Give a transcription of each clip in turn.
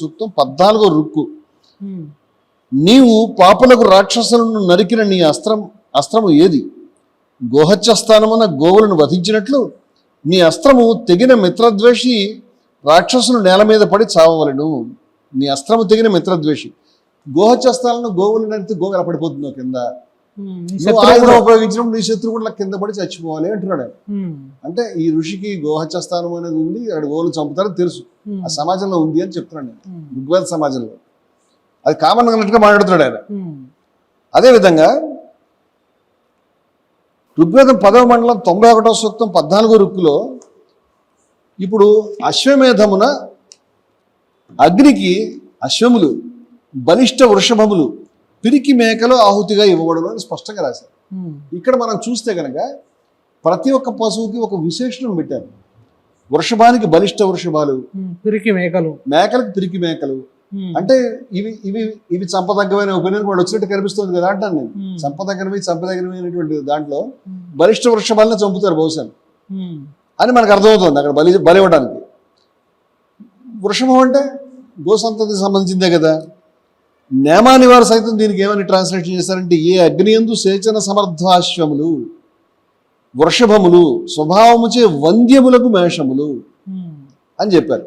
సూక్తం పద్నాలుగో రుక్కు. నీవు పాపులకు రాక్షసులను నరికిన నీ అస్త్రం అస్త్రము ఏది? గోహత్యస్థానమున గోవులను వధించినట్లు నీ అస్త్రము తెగిన మిత్రద్వేషి రాక్షసులు నేల మీద పడి చావవలను. నీ అస్త్రము తెగిన మిత్రద్వేషి. గోహత్యస్థానంలో గోవులు నరికితే గోవు ఎలా పడిపోతుందో కింద? నువ్వు ఆయుధం ఉపయోగించినప్పుడు నీ శత్రువు కూడా కింద పడి చచ్చిపోవాలి అంటున్నాడు అంటే ఈ ఋషికి గోహత్యస్థానం అనేది ఉంది అక్కడ గోవులు చంపుతారని తెలుసు. ఆ సమాజంలో ఉంది అని చెప్తున్నాను నేను. ఋగ్వేద సమాజంలో. అది కామన్ అన్నట్టుగా మాట్లాడుతున్నాడు ఆయన. అదేవిధంగా ఋగ్వేదం పదవ మండలం తొంభై ఒకటో సూక్తం పద్నాలుగో రుక్కులో ఇప్పుడు అశ్వమేధమున అగ్నికి అశ్వములు బలిష్ట వృషభములు పిరికి మేకలు ఆహుతిగా ఇవ్వబడును అని స్పష్టంగా రాశారు. ఇక్కడ మనం చూస్తే కనుక ప్రతి ఒక్క పశువుకి ఒక విశేషణం పెట్టారు. వృషభానికి బలిష్ట వృషభాలు. పిరికి మేకలు. మేకలకు పిరికి మేకలు. అంటే ఇవి ఇవి ఇవి చంపదగ్గమైన ఒపీనియన్ కూడా వచ్చినట్టు కనిపిస్తుంది కదా అంటాను నేను. ఉమ్, చంపదగ్గరవి చంపదగ్గరమైనటువంటి దాంట్లో బలిష్ట వృక్షభాలను చంపుతారు బహుశా. ఉమ్, అని మనకు అర్థమవుతుంది అక్కడ బలి బలి ఇవ్వడానికి. వృషభం అంటే గోసంతతికి సంబంధించిందే కదా. నేమాని వారు సైతం దీనికి ఏమని ట్రాన్స్లేషన్ చేశారంటే ఏ అగ్నియందు సేచన సమర్థాశ్వములు. వృషభములు స్వభావముచే వంద్యములకు మేషములు అని చెప్పారు.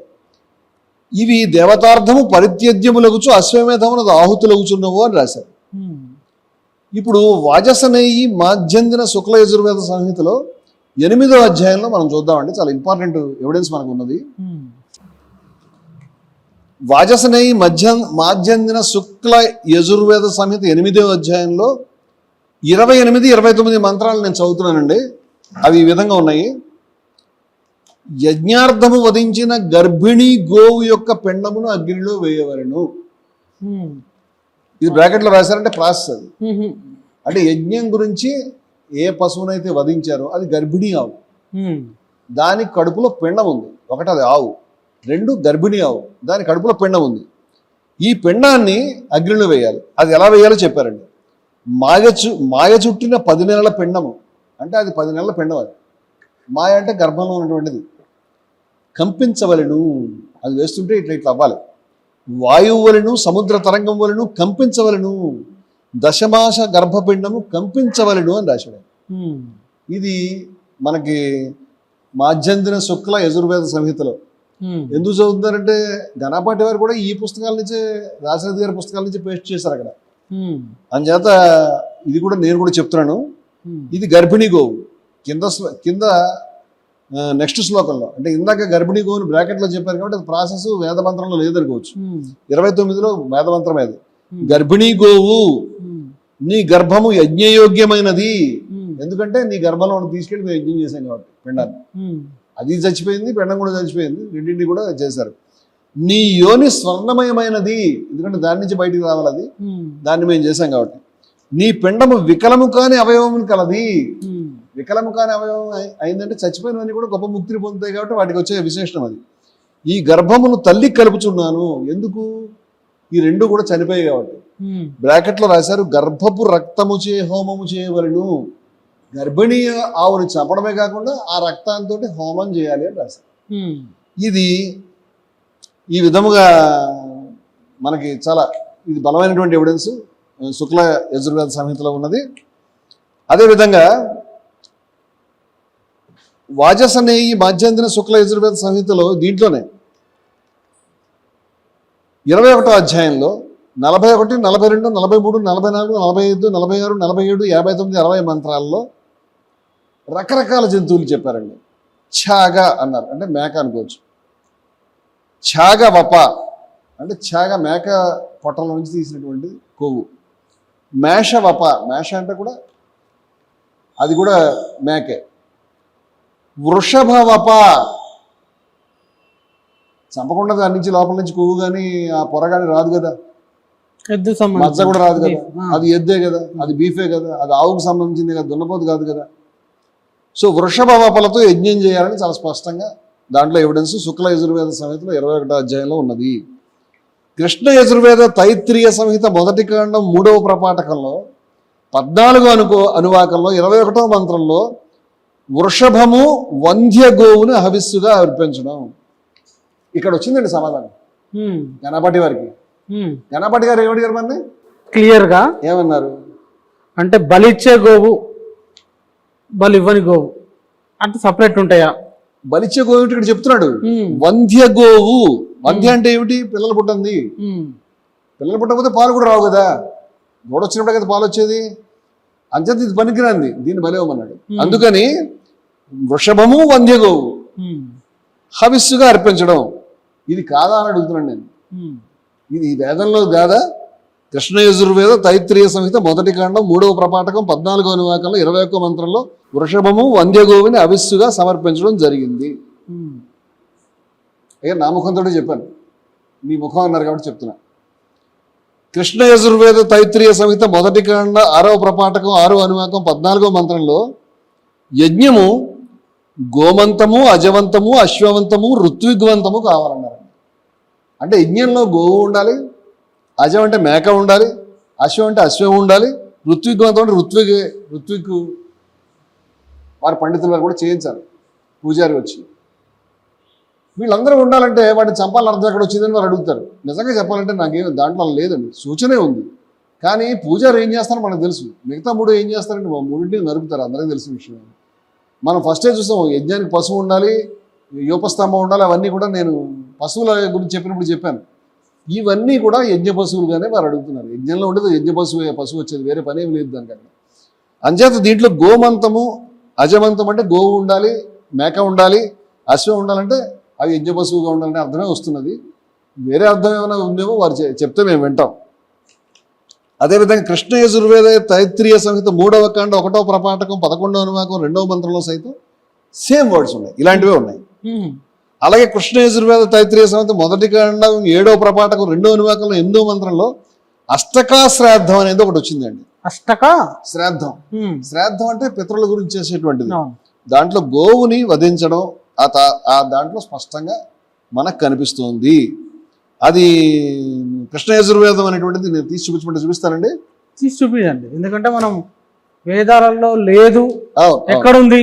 ఇవి దేవతార్థము పరిత్యజ్యములగుచు అశ్వమేధమునకు ఆహుతులగుచున్నవు అని రాశారు. ఇప్పుడు వాజసనేయి మాధ్యందిన శుక్ల యజుర్వేద సంహితలో ఎనిమిదో అధ్యాయంలో మనం చూద్దామండి. చాలా ఇంపార్టెంట్ ఎవిడెన్స్ మనకు ఉన్నది వాజసనేయి మధ్య మాధ్యందిన శుక్ల యజుర్వేద సంహిత ఎనిమిదో అధ్యాయంలో ఇరవై ఎనిమిది ఇరవై తొమ్మిది మంత్రాలు నేను చదువుతున్నానండి. అవి ఈ విధంగా ఉన్నాయి. యజ్ఞార్థము వధించిన గర్భిణీ గోవు యొక్క పిండమును అగ్నిలో వేయవలను. ఇది బ్రాకెట్లో రాశారంటే ప్రాసెస్ అది. అంటే యజ్ఞం గురించి ఏ పశువునైతే వధించారో అది గర్భిణీ ఆవు. దాని కడుపులో పిండం ఉంది. ఒకటి అది ఆవు. రెండు గర్భిణీ ఆవు. దాని కడుపులో పిండం ఉంది. ఈ పిండాన్ని అగ్నిలో వేయాలి. అది ఎలా వేయాలో చెప్పారండి. మాయ చు మాయ చుట్టిన పది నెలల పిండము. అంటే అది పది నెలల పిండం అది. మాయ అంటే గర్భంలో ఉన్నటువంటిది. కంపించవలను. అది వేస్తుంటే ఇట్లా ఇట్లా అవ్వాలి. వాయువు వలను సముద్ర తరంగం వలను కంపించవలను. దశమాస గర్భపిండము కంపించవలను అని రాశాడు ఇది మనకి మాధ్యందిన శుక్ల యజుర్వేద సంహితలో. ఎందుకు చదువుతున్నారంటే ఘనాపాటి వారు కూడా ఈ పుస్తకాల నుంచే రాజరథి గారి పుస్తకాల నుంచి పేస్ట్ చేశారు అక్కడ. అందుచేత ఇది కూడా నేను కూడా చెప్తున్నాను. ఇది గర్భిణీ గోవు. కింద కింద నెక్స్ట్ శ్లోకంలో. అంటే ఇందాక గర్భిణీ గోవుని బ్రాకెట్లో చెప్పారు కాబట్టి అది ప్రాసెస్ వేదమంత్రంలో లేదనుకోవచ్చు. ఇరవై తొమ్మిదిలో వేదమంత్రం అది. గర్భిణీ గోవు నీ గర్భము యజ్ఞయోగ్యమైనది. ఎందుకంటే నీ గర్భంలో తీసుకెళ్ళి మేము యజ్ఞం చేశాం కాబట్టి పిండాన్ని. అది చచ్చిపోయింది పెండం కూడా చచ్చిపోయింది రెండింటిని కూడా చేశారు. నీ యోని స్వర్ణమయమైనది. ఎందుకంటే దాని నుంచి బయటికి రావాలి అది. దాన్ని మేము చేశాం కాబట్టి. నీ పిండము వికలము కాని అవయవం కలది. వికలము కాని అవయవం అయి- అయిందంటే చచ్చిపోయినవన్నీ కూడా గొప్ప ముక్తిని పొందుతాయి కాబట్టి వాటికి వచ్చే విశేషణం అది. ఈ గర్భమును తల్లి కలుపుచున్నాను. ఎందుకు? ఈ రెండు కూడా చనిపోయాయి కాబట్టి. బ్రాకెట్లో రాశారు గర్భపు రక్తము చే హోమము చేయవలను. గర్భిణీ ఆవుని చంపడమే కాకుండా ఆ రక్తంతో హోమం చేయాలి అని రాశారు. ఇది ఈ విధముగా మనకి చాలా ఇది బలమైనటువంటి ఎవిడెన్స్ శుక్ల యజుర్వేద సంహితలో ఉన్నది. అదేవిధంగా వాజసనేయి మాధ్యందిన శుక్ల యజుర్వేద సంహితలో దీంట్లోనే ఇరవై ఒకటో అధ్యాయంలో నలభై ఒకటి నలభై రెండు నలభై మూడు నలభై నాలుగు నలభై ఐదు నలభై ఆరు నలభై ఏడు యాభై తొమ్మిది అరవై మంత్రాల్లో రకరకాల జంతువులు చెప్పారండి. ఛాగా అన్నారు. అంటే మేక అనుకోవచ్చు. ఛాగ వప అంటే ఛాగ మేక పొట్టల నుంచి తీసినటువంటి కొవ్వు. మేష వప మేష అంటే కూడా అది కూడా మేకే. వృషభ వప చంపకుండా దాని నుంచి లోపల నుంచి కొవ్వు కానీ ఆ పొర కానీ రాదు కదా. ఎద్దు మజ్జ కూడా రాదు కదా. అది ఎద్దే కదా. అది బీఫే కదా. అది ఆవుకు సంబంధించింది కదా. దున్నపోతు కాదు కదా. సో వృషభ వపలతో యజ్ఞం చేయాలని చాలా స్పష్టంగా దాంట్లో ఎవిడెన్స్ శుక్ల యజుర్వేద సంహితలో ఇరవై ఒకటో అధ్యాయంలో ఉన్నది. కృష్ణ యజుర్వేద తైత్రీయ సంహిత మొదటి కాండం మూడవ ప్రపాఠకంలో పద్నాలుగు అనుకో అనువాకంలో ఇరవై ఒకటో మంత్రంలో వృషభము వంధ్య గోవుని హవిస్సుగా అర్పించడం. ఇక్కడ వచ్చిందండి సమాధానం. గణపాటి వారికి. గణపాటి గారు ఏమడిగారు మరి? క్లియర్గా? ఏమన్నారు? అంటే బలిచ్చే గోవు బలి ఇవ్వని గోవు అంటే సపరేట్ ఉంటాయా? బలిచ్చే గోవు ఇక్కడ చెప్తున్నాడు వంధ్య గోవు వంధ్య అంటే ఏమిటి? పిల్లలు పుట్టింది. పిల్లలు పుట్టకపోతే పాలు కూడా రావు కదా. గోడ వచ్చినప్పుడే కదా పాలు వచ్చేది. అంచేత ఇది పనికిరాంది దీన్ని బలివ్వమన్నాడు. అందుకని వృషభము వంధ్య గోవు హవిస్సుగా అర్పించడం. ఇది కాదా అని అడుగుతున్నాను నేను. ఇది వేదంలో కాదా? కృష్ణ యజుర్వేద తైత్రీయ సంహిత మొదటి కాండం మూడవ ప్రపాఠకం పద్నాలుగో అనువాకంలో ఇరవై ఒక్క మంత్రంలో వృషభము వంద్యగోవిని అవిస్సుగా సమర్పించడం జరిగింది. అయ్యా నా ముఖంతో చెప్పాను. నీ ముఖం అన్నారు కాబట్టి చెప్తున్నా. కృష్ణ యజుర్వేద తైత్రీయ సంహిత మొదటి కాండ ఆరవ ప్రపాఠకం ఆరో అనువాకం పద్నాలుగో మంత్రంలో యజ్ఞము గోమంతము అజవంతము అశ్వవంతము ఋత్విగ్వంతము కావాలన్నారు. అంటే యజ్ఞంలో గోవు ఉండాలి అజం అంటే మేక ఉండాలి అశ్వం అంటే అశ్వం ఉండాలి ఋత్విగ్వంతం అంటే ఋత్విక్ ఋత్విక్. వారి పండితుల వారు కూడా చేయించాలి పూజారి వచ్చి. వీళ్ళందరూ ఉండాలంటే వాటిని చంపాలని అర్థం ఎక్కడ వచ్చిందని వారు అడుగుతారు. నిజంగా చెప్పాలంటే నాకేం దాంట్లో లేదండి సూచనే ఉంది. కానీ పూజారి ఏం చేస్తారో మనకు తెలుసు. మిగతా మూడు ఏం చేస్తారంటే మా మూడింటిని నరుపుతారు అందరికీ తెలిసిన విషయం మనం ఫస్టే చూసాం యజ్ఞానికి పశువు ఉండాలి యోపస్తంభం ఉండాలి అవన్నీ కూడా నేను పశువుల గురించి చెప్పినప్పుడు చెప్పాను. ఇవన్నీ కూడా యజ్ఞ పశువులుగానే వారు అడుగుతున్నారు. యజ్ఞంలో ఉండేది యజ్ఞ పశువు పశువు వచ్చేది వేరే పని ఏమి లేదు దానికి అక్కడ అంచేత దీంట్లో గోమంతము అజమంతం అంటే గోవు ఉండాలి మేక ఉండాలి అశ్వం ఉండాలంటే అవి యజ్ఞ పశువుగా ఉండాలనే అర్థమే వస్తున్నది. వేరే అర్థం ఏమైనా ఉందేమో వారు చెప్తే మేము వింటాం. అదేవిధంగా కృష్ణ యజుర్వేద తైత్రీయ సంహిత మూడవ కాండ ఒకటో ప్రపాఠకం పదకొండవ అనువాకం రెండవ మంత్రంలో సైతం సేమ్ వర్డ్స్ ఉన్నాయి. ఇలాంటివే ఉన్నాయి. అలాగే కృష్ణ యజుర్వేద తైత్రీయ సంహిత మొదటి కాండం ఏడవ ప్రపాఠకం రెండవ అనువాకంలో ఎనిమిదవ మంత్రంలో అష్టకా శ్రాద్ధం అనేది ఒకటి వచ్చిందండి. అష్టక? శ్రాద్ధం. శ్రాద్ధం అంటే పితరుల గురించి చేసేటువంటిది. దాంట్లో గోవుని వధించడం ఆ ఆ దాంట్లో స్పష్టంగా మనకు కనిపిస్తుంది. అది కృష్ణ యజుర్వేదం అనేటువంటిది నేను తీసి చూపించమంటే చూపిస్తానండి. తీసి చూపించండి. ఎందుకంటే మనం వేదాలలో లేదు. ఎక్కడుంది?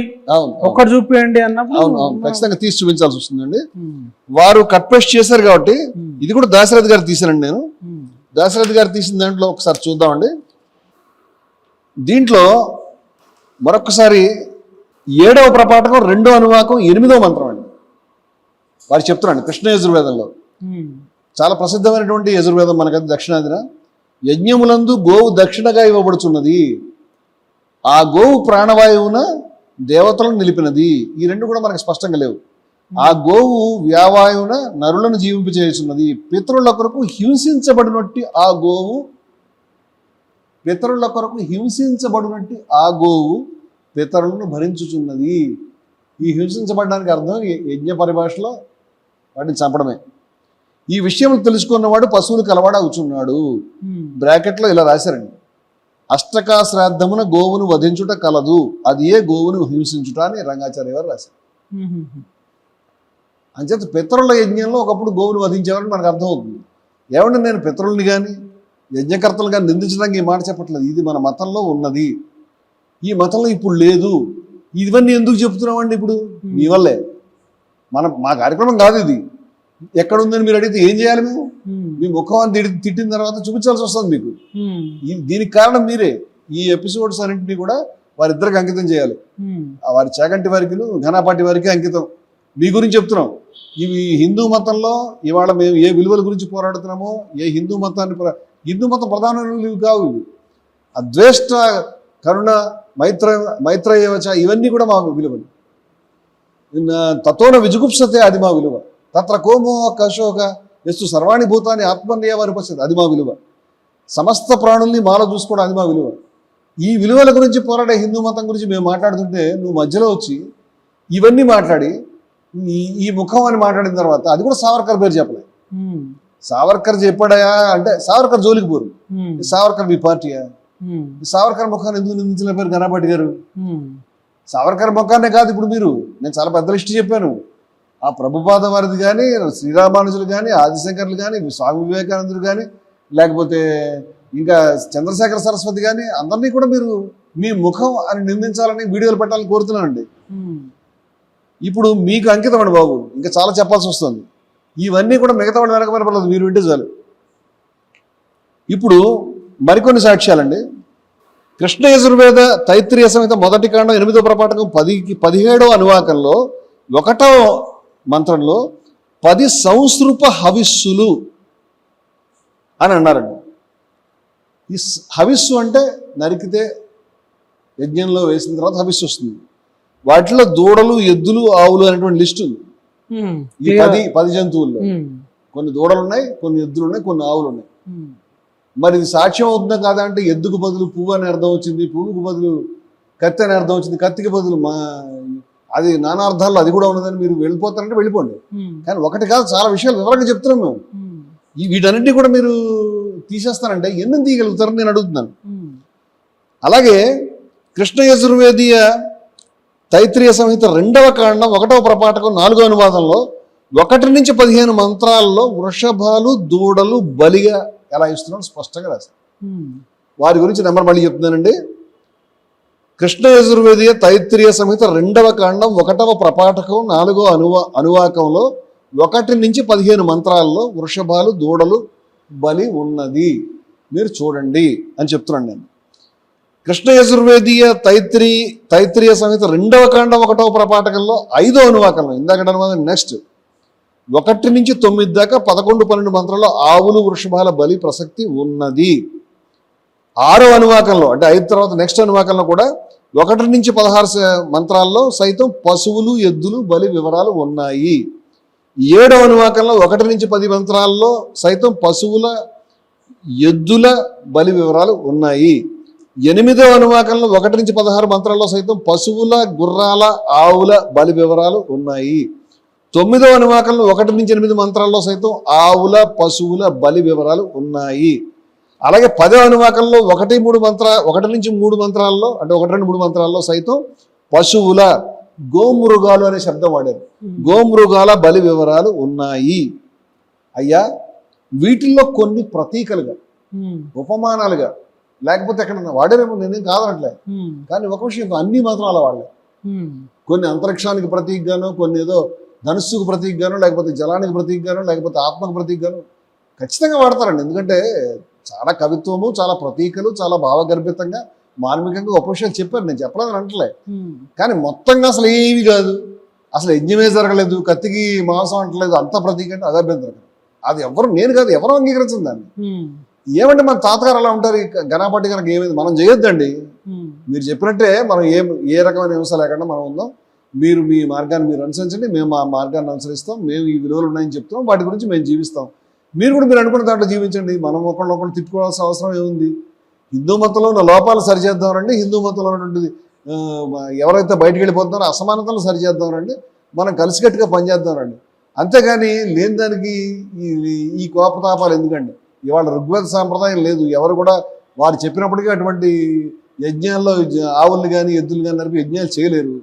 ఒక్కటి చూపించండి అన్నప్పుడు ఖచ్చితంగా తీసి చూపించాల్సి వస్తుందండి. వారు కట్ పేస్ట్ చేశారు కాబట్టి ఇది కూడా దాశరథి గారు తీశానండి నేను. దాశరథి గారు తీసిన దాంట్లో ఒకసారి చూద్దామండి. దీంట్లో మరొకసారి ఏడవ ప్రపాఠకం రెండో అనువాకం ఎనిమిదో మంత్రం అండి. వారు చెప్తున్నాండి కృష్ణ యజుర్వేదంలో. చాలా ప్రసిద్ధమైనటువంటి యజుర్వేదం మనకది దక్షిణాదిన. యజ్ఞములందు గోవు దక్షిణగా ఇవ్వబడుచున్నది. ఆ గోవు ప్రాణవాయువున దేవతలను నిలిపినది. ఈ రెండు కూడా మనకు స్పష్టంగా లేవు. ఆ గోవు వ్యావాయువున నరులను జీవింపచేయుచున్నది. పితరుల కొరకు హింసించబడినట్టు ఆ గోవు పితరుల కొరకు హింసించబడినట్టు ఆ గోవు పితరులను భరించుచున్నది. ఈ హింసించబడడానికి అర్థం యజ్ఞ పరిభాషలో వాటిని చంపడమే. ఈ విషయం తెలుసుకున్నవాడు పశువులు కలవాడు అవుచున్నాడు. ఉమ్, బ్రాకెట్లో ఇలా రాశారండి. అష్టకా శ్రాద్ధమున గోవును వధించుట కలదు. అది ఏ గోవును హింసించుట అని రంగాచార్య గారు రాశారు. అంచేత పితరుల యజ్ఞంలో ఒకప్పుడు గోవును వధించేవారని మనకు అర్థమవుతుంది. ఏమంటే నేను పితరుల్ని కానీ యజ్ఞకర్తలు కానీ నిందించడానికి ఈ మాట చెప్పట్లేదు. ఇది మన మతంలో ఉన్నది. ఈ మతంలో ఇప్పుడు లేదు. ఇవన్నీ ఎందుకు చెప్తున్నామండి ఇప్పుడు? మీ వల్లే. మన మా కార్యక్రమం కాదు ఇది. ఎక్కడ ఉందని మీరు అడిగితే ఏం చేయాలి మేము? మీ ముఖం తిట్టిన తర్వాత చూపించాల్సి వస్తుంది మీకు. దీనికి కారణం మీరే. ఈ ఎపిసోడ్స్ అన్నింటినీ కూడా వారిద్దరికి అంకితం చేయాలి. వారి చాగంటి వారికి ఘనాపాటి వారికి అంకితం. మీ గురించి చెప్తున్నాం. ఇవి హిందూ మతంలో ఇవాళ మేము ఏ విలువల గురించి పోరాడుతున్నామో ఏ హిందూ మతాన్ని హిందూ మతం విలువలు కావు ఇవి. అద్వేష్ట కరుణ మైత్ర మైత్రయేవచ ఇవన్నీ కూడా మా విలువలు. తతోన విజుగుప్సతే అది మా విలువ. తత్ర కోమో కశోక ఎస్తు సర్వాణి భూతాన్ని ఆత్మన్యవారి పరిస్థితి అది మా విలువ. సమస్త ప్రాణుల్ని మాల చూసుకోవడం అది మా విలువ. ఈ విలువల గురించి పోరాడే హిందూ మతం గురించి మేము మాట్లాడుతుంటే నువ్వు మధ్యలో వచ్చి ఇవన్నీ మాట్లాడి ఈ ఈ ముఖం అని మాట్లాడిన తర్వాత అది కూడా సావర్కర్ పేరు చెప్పలేదు సావర్కర్ చెప్పాడయా అంటే సావర్కర్ జోలికి పోరు. సావర్కర్ మీ పార్టీయా? సావర్కర్ ముఖాన్ని ఎందుకు నిందించిన పేరు గణపాటి గారు? సావర్కర్ ముఖాన్నే కాదు ఇప్పుడు మీరు. నేను చాలా పెద్ద లిస్ట్ చెప్పాను. ఆ ప్రభుపాద వారిది కానీ శ్రీరామానుజులు కానీ ఆదిశంకర్లు కానీ స్వామి వివేకానందులు కానీ లేకపోతే ఇంకా చంద్రశేఖర సరస్వతి కానీ అందరినీ కూడా మీరు మీ ముఖం అని నిందించాలని వీడియోలు పెట్టాలని కోరుతున్నానండి. ఇప్పుడు మీకు అంకితం అండి బాబు ఇంకా చాలా చెప్పాల్సి వస్తుంది. ఇవన్నీ కూడా మిగతా వాళ్ళు వెనక పడలేదు మీరు వింటే చాలు. ఇప్పుడు మరికొన్ని సాక్ష్యాలండి. కృష్ణ యజుర్వేద తైత్రీయ సమేత మొదటి కాండం ఎనిమిదో ప్రపాఠకం పదికి పదిహేడో అనువాకంలో ఒకటో మంత్రంలో పది సంస్కృప హవిస్సులు అని అన్నారండి ఈ హవిస్సు అంటే నరికితే యజ్ఞంలో వేసిన తర్వాత హవిస్సు వస్తుంది వాటిలో దూడలు ఎద్దులు ఆవులు అనేటువంటి లిస్ట్ ఉంది. ఈ పది పది జంతువుల్లో. కొన్ని దూడలు ఉన్నాయి కొన్ని ఎద్దులు ఉన్నాయి కొన్ని ఆవులు ఉన్నాయి. మరి ఇది సాక్ష్యం అవుతుందా కాదా అంటే ఎద్దుకు బదులు పువ్వు అని అర్థం వచ్చింది పువ్వుకు బదులు కత్తి అని అర్థం వచ్చింది కత్తికి బదులు మా అది నానా అర్థాల్లో అది కూడా ఉన్నదని మీరు వెళ్ళిపోతారంటే వెళ్ళిపోండి. కానీ ఒకటి కాదు చాలా విషయాలు వివరంగా చెప్తున్నాం మేము వీటన్నింటినీ కూడా మీరు తీసేస్తారంటే ఎందుకు తీయగలుగుతారని నేను అడుగుతున్నాను. అలాగే కృష్ణ యజుర్వేదీయ తైత్రీయ సంహిత రెండవ కాండం ఒకటవ ప్రపాఠకం నాలుగో అనువాదంలో ఒకటి నుంచి పదిహేను మంత్రాల్లో వృషభాలు దూడలు బలిగా ఎలా ఇస్తున్నాడు స్పష్టంగా రాశారు. వారి గురించి నెంబర్ మళ్ళీ చెప్తున్నానండి కృష్ణ యజుర్వేదీయ తైత్రీయ సంహిత రెండవ కాండం ఒకటవ ప్రపాఠకం నాలుగో అనువా అనువాకంలో ఒకటి నుంచి పదిహేను మంత్రాల్లో వృషభాలు దూడలు బలి ఉన్నది. మీరు చూడండి అని చెప్తున్నాను నేను. కృష్ణ యజుర్వేదీయ తైత్రి తైత్రీయ సమిత రెండవ కాండం ఒకటవ ప్రపాఠకంలో ఐదో అనువాకంలో ఇందాక అనువాదం నెక్స్ట్ ఒకటి నుంచి తొమ్మిది దాకా పదకొండు పన్నెండు మంత్రాల్లో ఆవులు వృషభాల బలి ప్రసక్తి ఉన్నది. ఆరో అనువాకంలో అంటే ఐదు తర్వాత నెక్స్ట్ అనువాకంలో కూడా ఒకటి నుంచి పదహారు మంత్రాల్లో సైతం పశువులు ఎద్దులు బలి వివరాలు ఉన్నాయి. ఏడో అనువాకంలో ఒకటి నుంచి పది మంత్రాల్లో సైతం పశువుల ఎద్దుల బలి వివరాలు ఉన్నాయి. ఎనిమిదో అనువాకంలో ఒకటి నుంచి పదహారు మంత్రాల్లో సైతం పశువుల గుర్రాల ఆవుల బలి వివరాలు ఉన్నాయి. తొమ్మిదో అనువాకంలో ఒకటి నుంచి ఎనిమిది మంత్రాల్లో సైతం ఆవుల పశువుల బలి వివరాలు ఉన్నాయి. అలాగే పదో అనువాకంలో ఒకటి మూడు మంత్ర ఒకటి నుంచి మూడు మంత్రాల్లో అంటే ఒకటి రెండు మూడు మంత్రాల్లో సైతం పశువుల గోమృగాలు అనే శబ్దం వాడారు గోమృగాల బలి వివరాలు ఉన్నాయి అయ్యా వీటిల్లో కొన్ని ప్రతీకలుగా ఉమ్. ఉపమానాలుగా లేకపోతే ఎక్కడ వాడారేమో నేనేం కాదనట్లే ఉమ్. కానీ ఒక విషయం అన్ని మాత్రం అలా వాడలే. కొన్ని అంతరిక్షానికి ప్రతీకగాను కొన్ని ఏదో ధనుస్సుకు ప్రతీకగాను లేకపోతే జలానికి ప్రతీకగాను లేకపోతే ఆత్మకు ప్రతీకగాను ఖచ్చితంగా వాడతారండి ఎందుకంటే చాలా కవిత్వము చాలా ప్రతీకలు చాలా భావగర్భితంగా మార్మికంగా గొప్ప విషయాలు చెప్పారు. నేను చెప్పలేదని అంటలే. కానీ మొత్తంగా అసలు ఏవి కాదు. అసలు యజ్ఞమే జరగలేదు కత్తికి మాంసం అంటలేదు అంత ప్రతీక అంటే అదే అభ్యంతరం. అది ఎవరు నేను కాదు ఎవరు అంగీకరించింది దాన్ని. ఏమంటే మన తాతగారు అలా ఉంటారు ఈ గణపతి కనుక ఏమైంది మనం చేయొద్దండి. మీరు చెప్పినట్టే మనం ఏ ఏ రకమైన హింస లేకుండా మనం ఉందాం. మీరు మీ మార్గాన్ని మీరు అనుసరించండి మేము మా మార్గాన్ని అనుసరిస్తాం మేము ఈ విలువలు ఉన్నాయని చెప్తాం వాటి గురించి మేము జీవిస్తాం. మీరు కూడా మీరు అనుకున్న దాంట్లో జీవించండి. మనం ఒకళ్ళు ఒకళ్ళు తిట్టుకోవాల్సిన అవసరం ఏముంది? హిందూ మతంలో ఉన్న లోపాలు సరిచేద్దాం రండి హిందూ మతంలో ఉన్నటువంటి ఎవరైతే బయటికి వెళ్ళిపోతున్నారో అసమానతలు సరిచేద్దాం రండి మనం కలిసికట్టుగా పనిచేద్దాం రండి అంతేగాని లేని దానికి ఈ ఈ కోపతాపాలు ఎందుకండి? ఇవాళ ఋగ్వేద సాంప్రదాయం లేదు. ఎవరు కూడా వారు చెప్పినప్పటికీ అటువంటి యజ్ఞాల్లో ఆవుల్ని కానీ ఎద్దులు కానీ నడిపి యజ్ఞాలు చేయలేరు.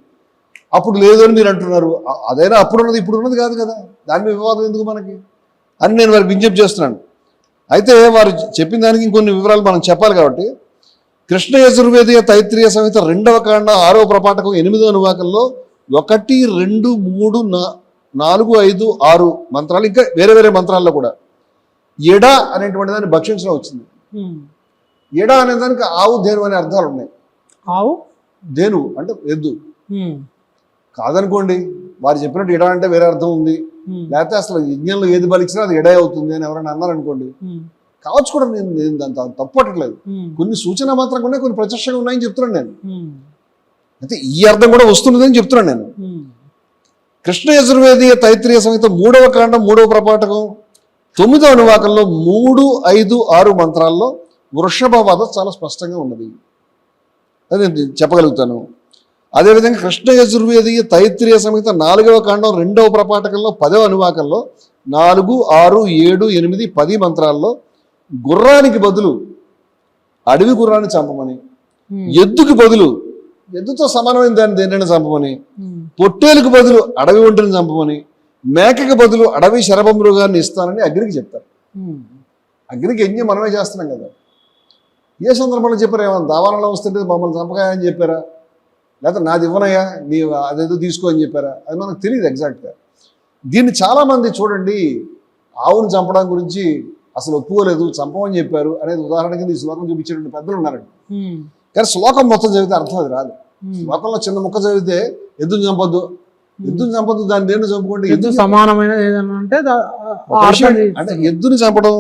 అప్పుడు లేదు అని మీరు అంటున్నారు. అదైనా అప్పుడు ఉన్నది ఇప్పుడు ఉన్నది కాదు కదా. దాని మీద వివాదం ఎందుకు మనకి? అని నేను వారికి విజ్ఞప్తి చేస్తున్నాను అయితే వారు చెప్పిన దానికి ఇంకొన్ని వివరాలు మనం చెప్పాలి కాబట్టి కృష్ణ యజుర్వేదీయ తైత్రీయ సంహిత రెండవ కాండ ఆరో ప్రపాఠకం ఎనిమిదో అనువాకంలో ఒకటి రెండు మూడు నా- నాలుగు ఐదు ఆరు మంత్రాలు ఇంకా వేరే వేరే మంత్రాల్లో కూడా ఎడ అనేటువంటి దాన్ని భక్షించడం వచ్చింది. ఎడ అనే దానికి ఆవు ధేను అనే అర్థాలు ఉన్నాయి ఆవు ధేను అంటే ఎద్దు. కాదనుకోండి వారు చెప్పినట్టు ఎడ అంటే వేరే అర్థం ఉంది. లేకపోతే అసలు యజ్ఞంలో ఏది బలిచ్చినా అది ఎడే అవుతుంది అని ఎవరైనా అన్నారనుకోండి ఉమ్. కావచ్చు కూడా నేను నేను దాంతో తప్పట్లేదు ఉమ్. కొన్ని సూచన మాత్రం ఉన్నాయి కొన్ని ప్రత్యక్షంగా ఉన్నాయని చెప్తున్నాను నేను. అయితే ఈ అర్థం కూడా వస్తున్నదని చెప్తున్నాను నేను. కృష్ణ యజుర్వేదీయ తైత్రీయ సంహిత మూడవ కాండం మూడవ ప్రపాఠకం తొమ్మిదవ అనువాకంలో మూడు ఐదు ఆరు మంత్రాల్లో వృషభ వధ చాలా స్పష్టంగా ఉన్నది అది నేను చెప్పగలుగుతాను అదేవిధంగా కృష్ణ యజుర్వేదీయ తైత్రీయ సంహిత నాలుగవ కాండం రెండవ ప్రపాఠకంలో పదవ అనువాకంలో నాలుగు ఆరు ఏడు ఎనిమిది పది మంత్రాల్లో గుర్రానికి బదులు అడవి గుర్రాన్ని చంపమని. ఎద్దుకి బదులు ఎద్దుతో సమానమైన దాన్ని దేనిని చంపమని. పొట్టేలుకు బదులు అడవి ఒంటిని చంపమని మేకకి బదులు అడవి శరభ మృగాన్ని ఇస్తానని అగ్నికి చెప్తారు. అగ్నికి యజ్ఞం మనమే చేస్తున్నాం కదా ఏ సందర్భంలో చెప్పారు ఏమన్నా దావాలలో వస్తుంటే మమ్మల్ని చంపకాయ అని చెప్పారా లేకపోతే నాది ఇవ్వనయ్యా నీ అదేదో తీసుకో అని చెప్పారా? అది మనకు తెలియదు ఎగ్జాక్ట్గా దీన్ని చాలా మంది చూడండి ఆవును చంపడం గురించి అసలు ఒప్పుకోలేదు చంపమని చెప్పారు అనేది ఉదాహరణ కింద ఈ శ్లోకం చూపించేటువంటి పెద్దలు ఉన్నారండి. కానీ శ్లోకం మొత్తం చదివితే అర్థం అది రాదు. శ్లోకంలో చిన్న ముక్క చదివితే ఎద్దును చంపొద్దు? ఎద్దును చంపొద్దు? దాన్ని నేను చంపుకోండి? ఎద్దు సమానమైన అంటే. అంటే ఎద్దుని చంపడం?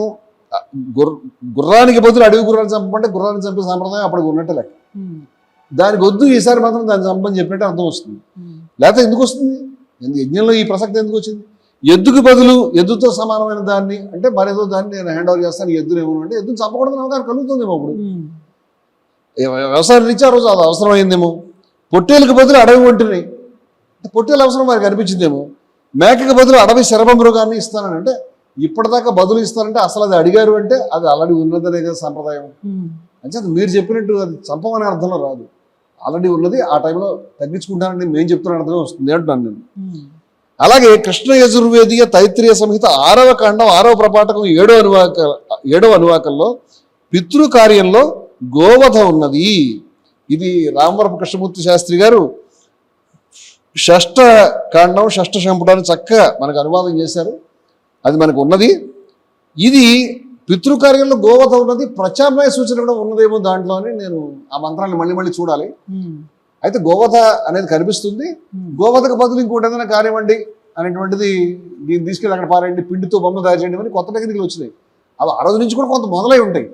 గుర్రానికి బదులు అడవి గుర్రాన్ని చంపమంటే గుర్రాన్ని చంపే సాంప్రదాయం అప్పటికి ఉన్నట్టే లెక్క. దానికి వద్దు ఈసారి మాత్రం దాన్ని చంపని చెప్పినట్టే అర్థం వస్తుంది. లేకపోతే ఎందుకు వస్తుంది? యజ్ఞంలో ఈ ప్రసక్తి ఎందుకు వచ్చింది? ఎద్దుకి బదులు ఎద్దుతో సమానమైన దాన్ని అంటే మరేదో దాన్ని నేను హ్యాండ్ ఓవర్ చేస్తాను ఈ ఎద్దును ఏమో అంటే ఎద్దును చంపకూడదని అవగాహన కలుగుతుందేమో అప్పుడు. వ్యవసాయం రీత్యా ఆ రోజు అది అవసరమైందేమో. పొట్టేలకు బదులు అడవి ఒంటిని పొట్టేలు అవసరం వారికి అనిపించిందేమో. మేకకి బదులు అడవి శరభ మృగాన్ని ఇస్తానని అంటే ఇప్పటిదాకా బదులు ఇస్తానంటే అసలు అది అడిగారు అంటే అది ఆల్రెడీ ఉన్నదనే కదా సంప్రదాయం. అంటే అది మీరు చెప్పినట్టు అది చంపమనే అర్థంలో రాదు. ఆల్రెడీ ఉన్నది ఆ టైంలో తగ్గించుకుంటానని మేము చెప్తున్న అర్థమే వస్తుంది అంటున్నాను నేను. ఉమ్, అలాగే కృష్ణ యజుర్వేదీయ తైత్రీయ సంహిత ఆరవ కాండం ఆరవ ప్రపాఠకం ఏడో అనువాక ఏడవ అనువాకంలో పితృ కార్యంలో గోవధ ఉన్నది. ఇది రామవరపు కృష్ణమూర్తి శాస్త్రి గారు షష్ఠ కాండం షష్ఠ సంపుటాన్ని చక్కగా మనకు అనువాదం చేశారు. అది మనకు ఉన్నది. ఇది పితృకార్యంలో గోవధ ఉన్నది ప్రత్యామ్నాయ సూచన కూడా ఉన్నదేమో దాంట్లో అని నేను ఆ మంత్రాన్ని మళ్ళీ మళ్ళీ చూడాలి. ఉమ్, అయితే గోవధ అనేది కనిపిస్తుంది. ఉమ్, గోవధకు బదులు ఇంకోటి ఏదైనా కానివ్వండి అనేటువంటిది దీన్ని తీసుకెళ్ళి అక్కడ పారేయండి పిండితో బొమ్మ తయారు చేయండి అని కొత్త టెక్నిక్లు వచ్చినాయి. అవి ఆ రోజు నుంచి కూడా కొంత మొదలై ఉంటాయి.